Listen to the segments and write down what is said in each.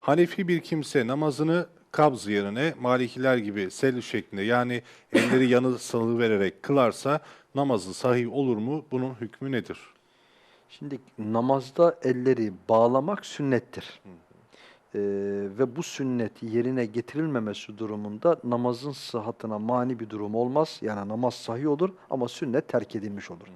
Hanefi bir kimse namazını kabz yerine Malikiler gibi sel şeklinde yani elleri yanı salı vererek kılarsa namazı sahih olur mu? Bunun hükmü nedir? Şimdi namazda elleri bağlamak sünnettir. Ee, ve bu sünnet yerine getirilmemesi durumunda namazın sıhhatine mani bir durum olmaz. Yani namaz sahih olur ama sünnet terk edilmiş olur.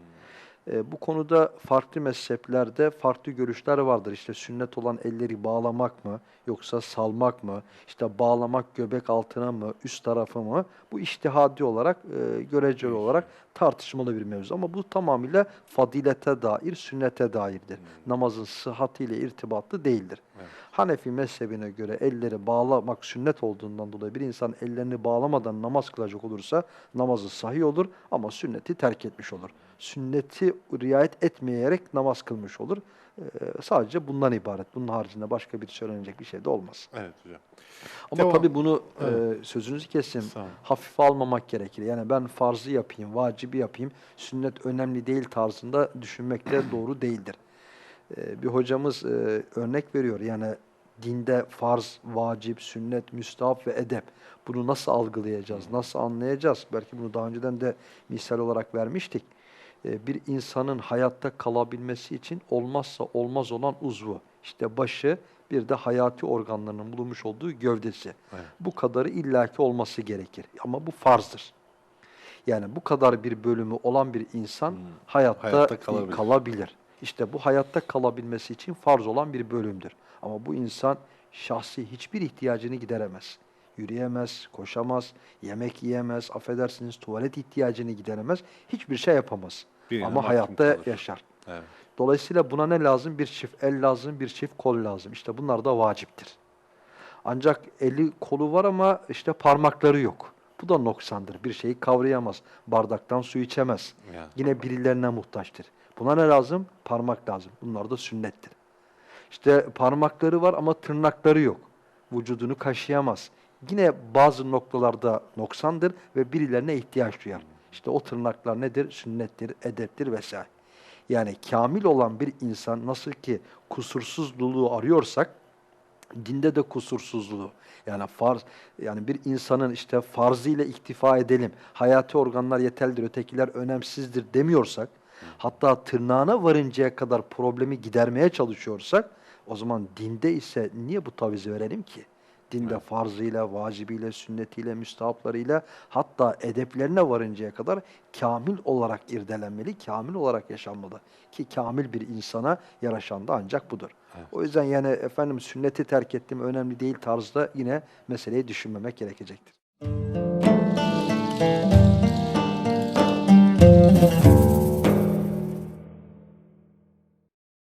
Ee, bu konuda farklı mezheplerde farklı görüşler vardır. İşte sünnet olan elleri bağlamak mı yoksa salmak mı? İşte bağlamak göbek altına mı, üst tarafı mı? Bu iştihadi olarak, e, göreceli olarak tartışmalı bir mevzu. Ama bu tamamıyla fadilete dair, sünnete dairdir. Namazın sıhhatiyle irtibatlı değildir. Hanefi mezhebine göre elleri bağlamak sünnet olduğundan dolayı bir insan ellerini bağlamadan namaz kılacak olursa namazı sahih olur ama sünneti terk etmiş olur. Sünneti riayet etmeyerek namaz kılmış olur. Ee, sadece bundan ibaret. Bunun haricinde başka bir söylenecek bir şey de olmaz. Evet hocam. Ama Devam. tabii bunu Evet. e, sözünüzü olun. hafife almamak gerekir. Yani ben farzı yapayım, vacibi yapayım, sünnet önemli değil tarzında düşünmek de doğru değildir. E, bir hocamız e, örnek veriyor. Yani dinde farz, vacip, sünnet, müstahap ve edep. Bunu nasıl algılayacağız, nasıl anlayacağız? Belki bunu daha önceden de misal olarak vermiştik. E, bir insanın hayatta kalabilmesi için olmazsa olmaz olan uzvu. İşte başı, bir de hayati organlarının bulunmuş olduğu gövdesi. Evet. Bu kadarı illaki olması gerekir. Ama bu farzdır. Yani bu kadar bir bölümü olan bir insan hayatta, Hmm. Hayatta e, kalabilir. kalabilir. İşte bu hayatta kalabilmesi için farz olan bir bölümdür. Ama bu insan şahsi hiçbir ihtiyacını gideremez. Yürüyemez, koşamaz, yemek yiyemez, affedersiniz tuvalet ihtiyacını gideremez, hiçbir şey yapamaz. Birine Ama hayatta kalır. yaşar. Evet. Dolayısıyla buna ne lazım? Bir çift el lazım, bir çift kol lazım. İşte bunlar da vaciptir. Ancak eli kolu var ama işte parmakları yok. Bu da noksandır. Bir şeyi kavrayamaz. Bardaktan su içemez. Yani. Yine birilerine muhtaçtır. Buna ne lazım? Parmak lazım. Bunlar da sünnettir. İşte parmakları var ama tırnakları yok. Vücudunu kaşıyamaz. Yine bazı noktalarda noksandır ve birilerine ihtiyaç duyar. İşte o tırnaklar nedir? Sünnettir, edeptir vesaire. Yani kamil olan bir insan nasıl ki kusursuzluğu arıyorsak dinde de kusursuzluğu yani farz yani bir insanın işte farzıyla iktifa edelim. Hayati organlar yeterlidir, ötekiler önemsizdir demiyorsak, hatta tırnağına varıncaya kadar problemi gidermeye çalışıyorsak, o zaman dinde ise niye bu tavizi verelim ki? Dinde farzıyla, vacibiyle, sünnetiyle, müstahaplarıyla hatta edeplerine varıncaya kadar kamil olarak irdelenmeli, kamil olarak yaşanmalı. Ki kamil bir insana yaraşan da ancak budur. O yüzden yani efendim sünneti terk ettim önemli değil tarzda yine meseleyi düşünmemek gerekecektir.